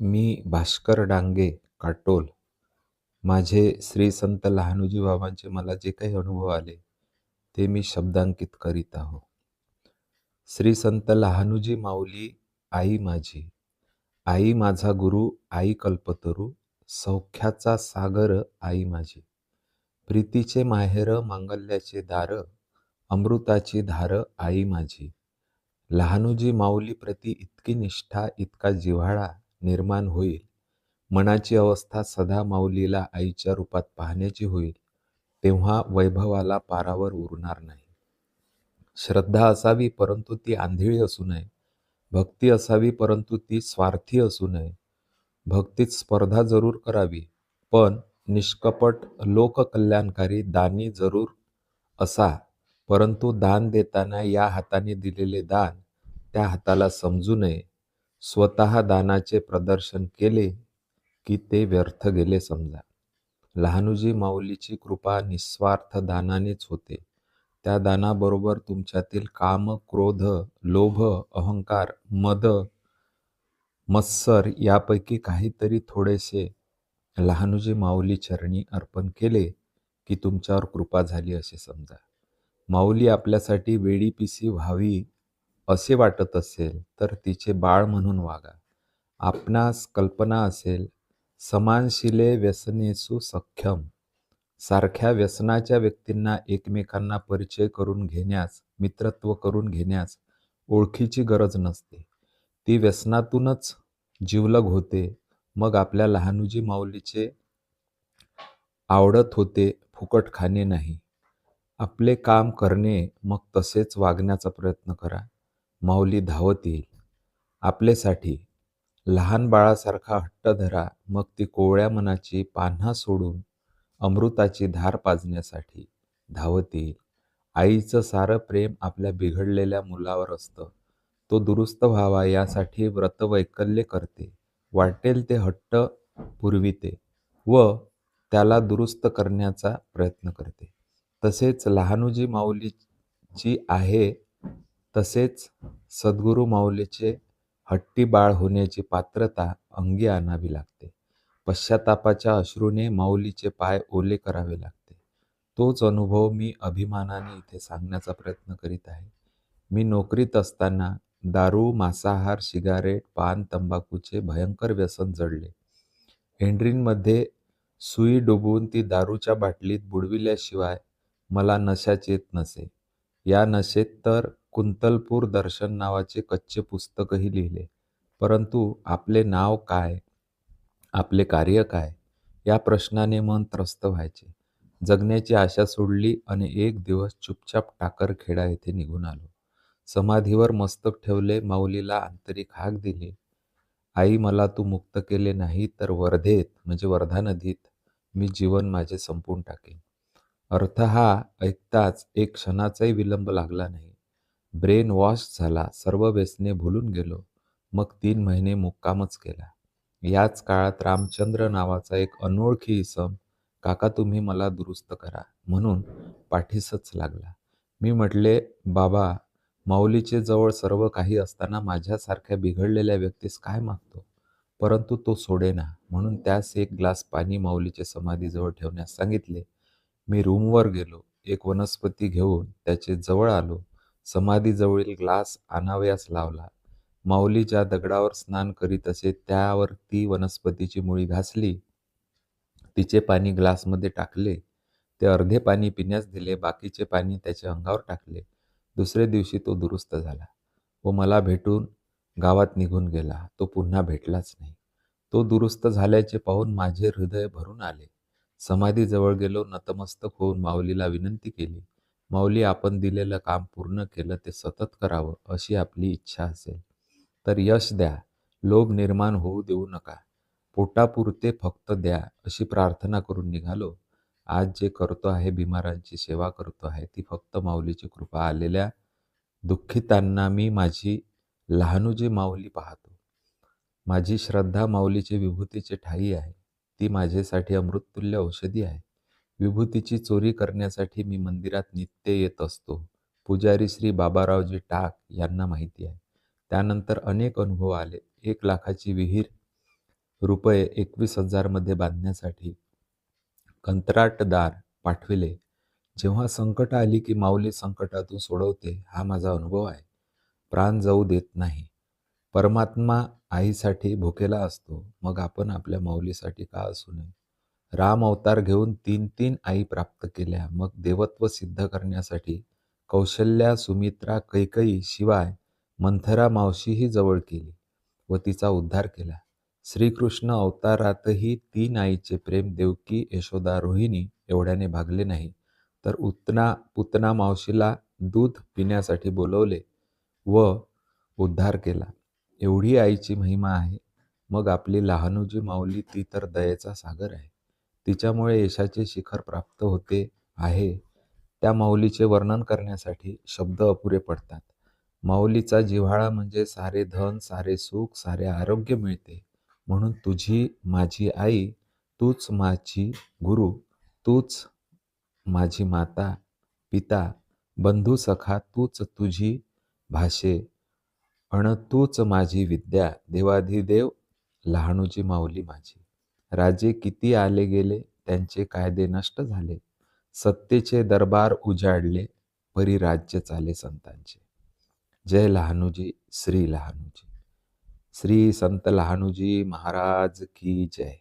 मी भास्कर डांगे काटोल. माझे श्री संत लहानोजी बाबांचे मला जे काही अनुभव आले ते मी शब्दांकित करीत आहो. श्री संत लहानोजी माऊली आई माझी. आई माझा गुरु आई कल्पतरू. सौख्याचा सागर आई माझी. प्रीतीचे माहेर मांगल्याचे दार अमृताची धार आई माझी. लहानूजी माऊली प्रती इतकी निष्ठा इतका जिव्हाळा निर्माण होईल. मनाची अवस्था सदा माऊलीला आईच्या रूपात पाहण्याची होईल तेव्हा वैभवाला पारावर उरणार नाही. श्रद्धा असावी परंतु ती आंधळी असू नये. भक्ती असावी परंतु ती स्वार्थी असू नये. भक्तीत स्पर्धा जरूर करावी पण निष्कपट लोककल्याणकारी दानी जरूर असा परंतु दान देताना या हाताने दिलेले दान त्या हाताला समजू नये. स्वतः दानाचे प्रदर्शन केले की ते व्यर्थ गेले समजा. लहानुजी माऊलीची कृपा निस्वार्थ दानानेच होते. त्या दानाबरोबर तुमच्यातील काम क्रोध लोभ अहंकार मद मत्सर यापैकी काहीतरी थोडेसे लहानुजी माऊली चरणी अर्पण केले की तुमच्यावर कृपा झाली असे समजा. माऊली आपल्यासाठी वेडी पिसी व्हावी असे वाटत असेल तर तिचे बाळ म्हणून वागा. आपणास कल्पना असेल समानशिले व्यसनेसु सक्षम सारख्या व्यसनाच्या व्यक्तींना एकमेकांना परिचय करून घेण्यास मित्रत्व करून घेण्यास ओळखीची गरज नसते. ती व्यसनातूनच जीवलग होते मग आपल्या लहानुजी माऊलीचे आवडत होते फुकट खाणे नाही. आपले काम करणे मग तसेच वागण्याचा प्रयत्न करा. माऊली धावत येईल. आपल्यासाठी लहान बाळासारखा हट्ट धरा मग ती कोवळ्या मनाची पान्हा सोडून अमृताची धार पाजण्यासाठी धावत येईल. आईचं सारं प्रेम आपल्या बिघडलेल्या मुलावर असतं. तो दुरुस्त व्हावा यासाठी व्रतवैकल्य करते. वाटेल ते हट्ट पुरविते व त्याला दुरुस्त करण्याचा प्रयत्न करते. तसेच लहानुजी माऊलीची आहे तसेच सद्गुरू माऊलीचे हट्टी बाळ होण्याची पात्रता अंगी आणावी लागते. पश्चातापाच्या अश्रूने माऊलीचे पाय ओले करावे लागते. तोच अनुभव मी अभिमानाने इथे सांगण्याचा प्रयत्न करीत आहे. मी नोकरीत असताना दारू मांसाहार सिगारेट पान तंबाखूचे भयंकर व्यसन जडले. हेंड्रीनमध्ये सुई डुबून ती दारूच्या बाटलीत बुडविल्याशिवाय मला नशाच येत नसे. या नशेत तर कुंतलपूर दर्शन नावाचे कच्चे पुस्तकही लिहिले. परंतु आपले नाव काय? आपले कार्य काय? या प्रश्नाने मन त्रस्त व्हायचे. जगण्याची आशा सोडली आणि एक दिवस चुपचाप टाकरखेडा येथे निघून आलो. समाधीवर मस्तक ठेवले माऊलीला आंतरिक हाक दिली. आई मला तू मुक्त केले नाही तर वर्धेत म्हणजे वर्धा नदीत मी जीवन माझे संपून टाकेन. अर्थ हा ऐकताच एक क्षणाचाही विलंब लागला नाही. ब्रेन वॉश झाला. सर्व व्यसने भुलून गेलो. मग तीन महिने मुक्कामच केला. याच काळात रामचंद्र नावाचा एक अनोळखी इसम काका तुम्ही मला दुरुस्त करा. म्हणून पाठीसच लागला. मी म्हटले बाबा माऊलीचे जवळ सर्व काही असताना माझ्यासारख्या बिघडलेल्या व्यक्तीस काय मागतो? परंतु तो सोडेना. म्हणून त्यास एक ग्लास पाणी माऊलीचे समाधीजवळ ठेवण्यास सांगितले. मी रूमवर गेलो. एक वनस्पती घेऊन त्याचे जवळ आलो. समाधीजवळील ग्लास आणावयास लावला. माऊली ज्या दगडावर स्नान करीत असे त्यावर ती वनस्पतीची मुळी घासली. तिचे पाणी ग्लासमध्ये टाकले. ते अर्धे पाणी पिण्यास दिले बाकीचे पाणी त्याच्या अंगावर टाकले. दुसरे दिवशी तो दुरुस्त झाला व मला भेटून गावात निघून गेला. तो पुन्हा भेटलाच नाही. तो दुरुस्त झाल्याचे पाहून माझे हृदय भरून आले. समाधीजवळ गेलो नतमस्तक होऊन माऊलीला विनंती केली. माऊली आपण दिलेलं काम पूर्ण केलं ते सतत करावं अशी आपली इच्छा असेल. तर यश द्या. लोभ निर्माण होऊ देऊ नका. पोटापुरते फक्त द्या अशी प्रार्थना करून निघालो. आज जे करतो आहे बिमारांची सेवा करतो आहे ती फक्त माऊलीची कृपा. आलेल्या दुःखितांना मी माझी लहानुजी माऊली पाहतो. माझी श्रद्धा माऊलीचे विभूतीचे ठाई आहे. ती माझ्यासाठी अमृततुल्य औषधी आहे. विभूतीची चोरी करण्यासाठी मी मंदिरात नित्य येत असतो. पुजारी श्री बाबारावजी टाक यांना माहिती आहे. त्यानंतर अनेक अनुभव आले. एक लाखाची विहीर रुपये एकवीस हजारमध्ये बांधण्यासाठी कंत्राटदार पाठविले. जेव्हा संकट आली की माऊली संकटातून सोडवते हा माझा अनुभव आहे. प्राण जाऊ देत नाही. परमात्मा आईसाठी भुकेला असतो. मग आपण आपल्या माऊलीसाठी का असू नये? राम अवतार घेऊन तीन तीन आई प्राप्त केल्या. मग देवत्व सिद्ध करण्यासाठी कौशल्या सुमित्रा कैकई शिवाय मंथरा मावशीही जवळ केली व तिचा उद्धार केला. श्रीकृष्ण अवतारातही तीन आईचे प्रेम देवकी यशोदा रोहिणी एवढ्याने भागले नाही. तर उतना पुतना मावशीला दूध पिण्यासाठी बोलवले व उद्धार केला. एवढी आईची महिमा आहे. मग आपली लहानूजी माऊली ती तर दयेचा सागर आहे. तिच्यामुळे यशाचे शिखर प्राप्त होते आहे. त्या माऊलीचे वर्णन करण्यासाठी शब्द अपुरे पडतात. माऊलीचा जिव्हाळा म्हणजे सारे धन सारे सुख सारे आरोग्य मिळते. म्हणून तुझी माझी आई तूच माझी गुरु तूच माझी माता पिता बंधू सखा तूच तुझी भाषे अण तूच माझी विद्या देवाधिदेव लहानूची माऊली माझी. राजे किती आले गेले त्यांचे कायदे नष्ट झाले. सत्तेचे दरबार उजाडले परी राज्य चाले संतांचे. जय लहानूजी श्री लहानूजी. श्री संत लहानूजी महाराज की जय.